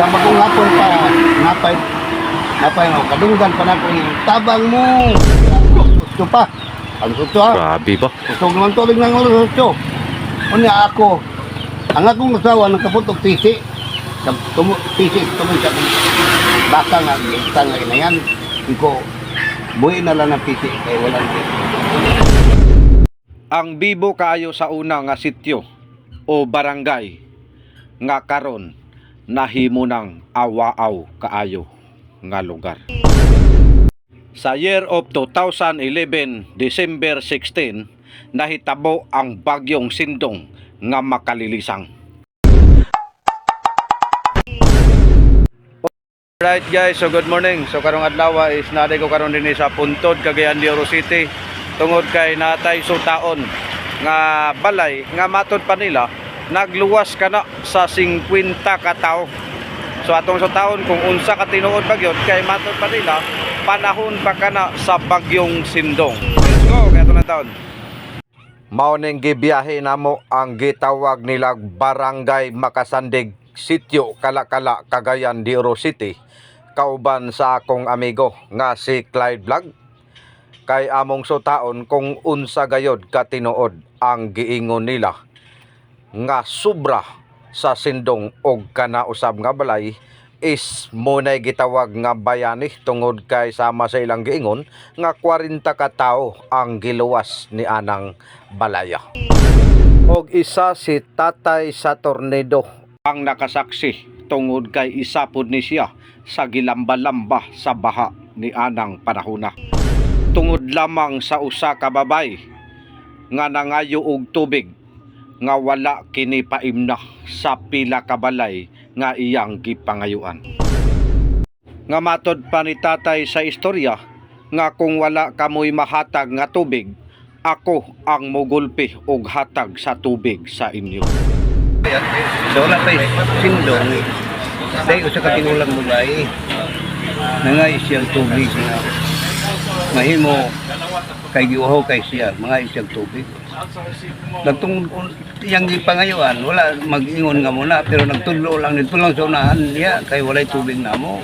sa bagong hapon pa. Napay napay mo kadunggan pa nako yung tabang mo. Susto pa. Ang susto ha? Grabe ba? kusog naman tubig ng ulo susto unya ako. Ang akong asawa nakaputok tisi. Sa tumo tisi tumo sa baka nga gita nga inayan ko buhay na lang ng tisi kay walang Ang bibo kaayo sa una nga sityo o barangay nga karon nahimo ng awaaw kaayo nga lugar. Sa year of 2011, December 16, nahitabo ang bagyong sindong nga makalilisang. Right guys, so good morning. So karong adlaw is naday ko karon dinhi sa Puntod, Cagayan de Oro City. Tungod kay natay sutaon nga balay nga matod pa nila nagluwas kana sa 50 ka tawo. So atong sutaon kung unsa ka tinuod bagyo kay matod pa nila panahon pa kana sa bagyong sindong. Let's go, kaya na taon. Mao ning gibiyahe namo ang gitawag nilag Barangay Makasandig Sitio Kalakala Cagayan de Oro City kauban sa akong amigo nga si Clyde Vlog kay among sutaon kung unsa gayod ka tinuod ang giingon nila nga sobra sa sindong og kana usab nga balay is munay gitawag nga bayani tungod kay sama sa ilang giingon nga 40 ka tawo ang giluwas ni anang balaya. Og isa si Tatay sa tornado ang nakasaksi tungod kay isa pud ni siya sa gilamba-lamba sa baha ni anang panahona. Tungod lamang sa usa ka babay nga nangayo og tubig nga wala kini paimna sa pila ka balay nga iyang gipangayuan. Nga matod pa ni tatay sa istorya nga kung wala kamoy mahatag nga tubig, ako ang mugulpi og hatag sa tubig sa inyo. So wala pa sindong dahil sa katinulang mulay nangay siyang tubig mahimo kay giuhaw kay siya mga siyang tubig nagtung yang gipangayuan wala mag-ingon nga muna pero nagtudlo lang dito lang sa unahan niya kay walay tubig namo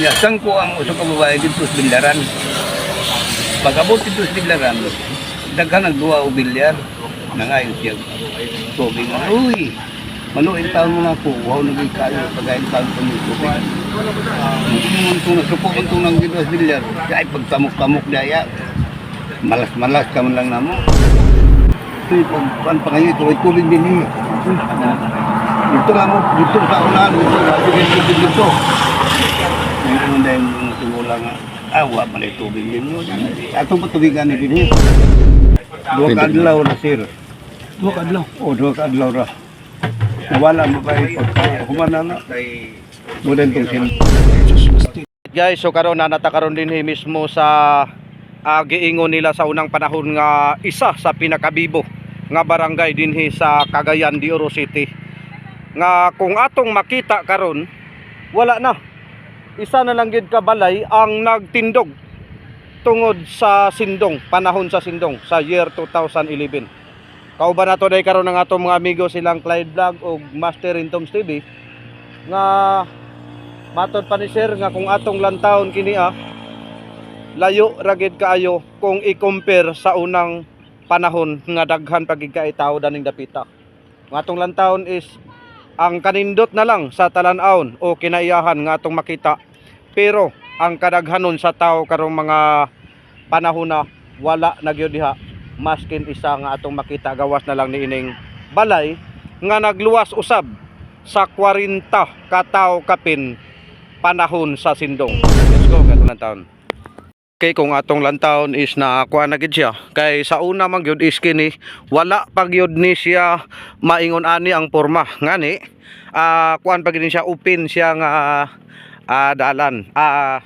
ya sang ko ang uso ka babae dito sa bildaran pag-abot dito sa bildaran daghan ang duwa o bilyar. Nangayon siya tubig nga uy manuin taon mo na po. Wow naging kayo pagayin taon ko ng tubig. Hindi kung nasupukan itong ng Gilas Bilyar, ay pagtamok-tamok daya, malas-malas ka man lang namo. Ito yung pag pa ngayon, ito ay tubig din eh. Dito lang mo, dito sa unahan, dito, dito yung tubig dito. Ngayon dahil yung tumulang, awa pala yung tubig din mo. Atong patubigan ni din. Dua ka adlaw na sir. Dua ka adlaw? Oo, dua ka adlaw ra. Wala mo pa yung pagkakumana na. Muna itong sin. Guys, so karon na natakaron din mismo sa uh, giingon nila sa unang panahon nga isa sa pinakabibo nga barangay dinhi sa Cagayan de Oro City. Nga kung atong makita karon wala na. Isa na lang gid ka balay ang nagtindog tungod sa sindong, panahon sa sindong sa year 2011. Kauban nato day karon ng atong mga amigo silang Clyde Vlog ug Master Intoms TV nga matod pa ni sir nga kung atong lantawon kini ah layo ragid kaayo kung i-compare sa unang panahon nga daghan pagig kaitaw daning dapita. Nga atong lantawon is ang kanindot na lang sa talan-awon o kinaiyahan nga atong makita. Pero ang kadaghanon sa tao karong mga panahon na wala na gyud diha maskin isa nga atong makita gawas na lang ni ining balay nga nagluwas usab sa 40 ka tawo kapin panahon sa sindong. Let's go katong taon. Okay, kung atong lantawon is nakakuha na gid siya. Kay sa una man gyud is kini wala pa gyud ni siya maingon ani ang porma. Ngani ah kuan pa gid ni siya open siya nga ah, dalan. Ah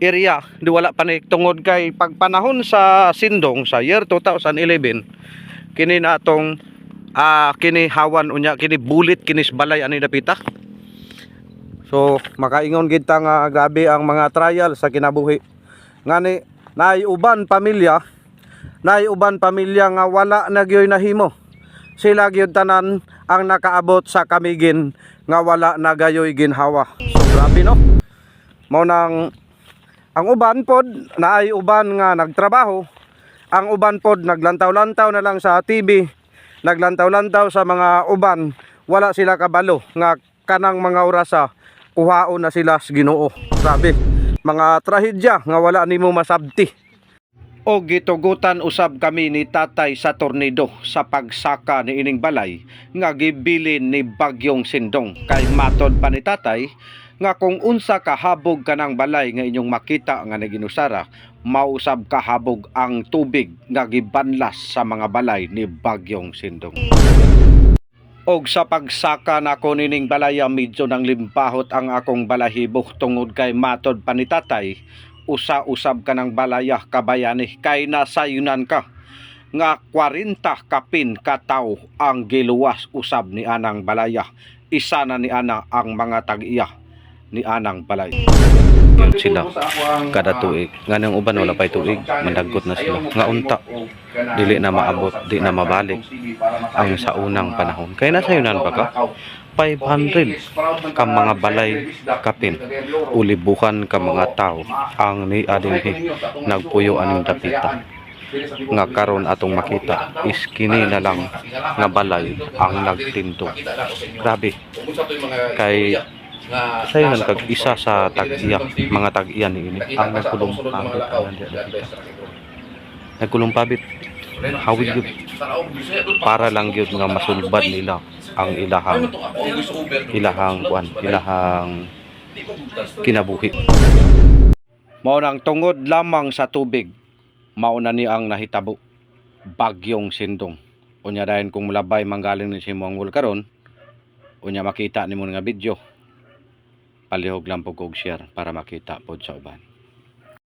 area di wala pa ni tungod kay pagpanahon sa sindong sa year 2011 kini na atong ah kini hawan unya kini bulit kinis balay ani dapita. So makaingon gid ta nga grabe ang mga trial sa kinabuhi. Ngani naay uban pamilya, naay uban pamilya nga wala na gyoy nahimo. Sila gyud tanan ang nakaabot sa kamigin nga wala na gayoy ginhawa. Grabe no. Mao nang ang uban pod naay uban nga nagtrabaho. Ang uban pod naglantaw-lantaw na lang sa TV, naglantaw-lantaw sa mga uban, wala sila kabalo nga kanang mga orasa kuhaon na sila sa Ginoo. Grabe, mga trahedya nga wala nimo masabti. O gitugutan usab kami ni tatay sa tornado sa pagsaka ni ining balay nga gibilin ni Bagyong Sindong. Kay matod pa ni tatay nga kung unsa kahabog kanang balay nga inyong makita nga naginusara, mausab kahabog ang tubig nga gibanlas sa mga balay ni Bagyong Sindong. Og sa pagsaka nako nining balaya medyo nang limpahot ang akong balahibo tungod kay matod pa ni tatay. Usa-usab ka ng balaya kabayani kay nasayunan ka. Nga 40 kapin kataw ang giluwas usab ni anang balaya. Isa na ni ana ang mga tag-iya ni anang balay. Yun sila. Kada tuig. Nga nang uban wala pay tuig. Mandagot na sila. Nga unta. Dili na maabot. Di na mabalik. Ang sa unang panahon. Kay nasayunan pa ka? 500 ka mga balay kapin. Ulibukan ka mga tao. Ang ni adinhi nagpuyo aning dapita nga karon atong makita is kini na lang nga balay ang nagtinto. Grabe. Kay sayo nang kag isa sa tag-iya mga tag-iya ni ini ang nagkulong pabit ang nandiyan nakita. nagkulong pabit hawid yun para lang yun nga masulbad nila ang ilahang ilahang kuan ilahang kinabuhi. Mao nang tungod lamang sa tubig mao na ni ang nahitabo bagyong sindong. Unya dayon kung mulabay manggaling ni si Mongol karon unya makita nimo nga video palihog lang po kog share para makita pod sa uban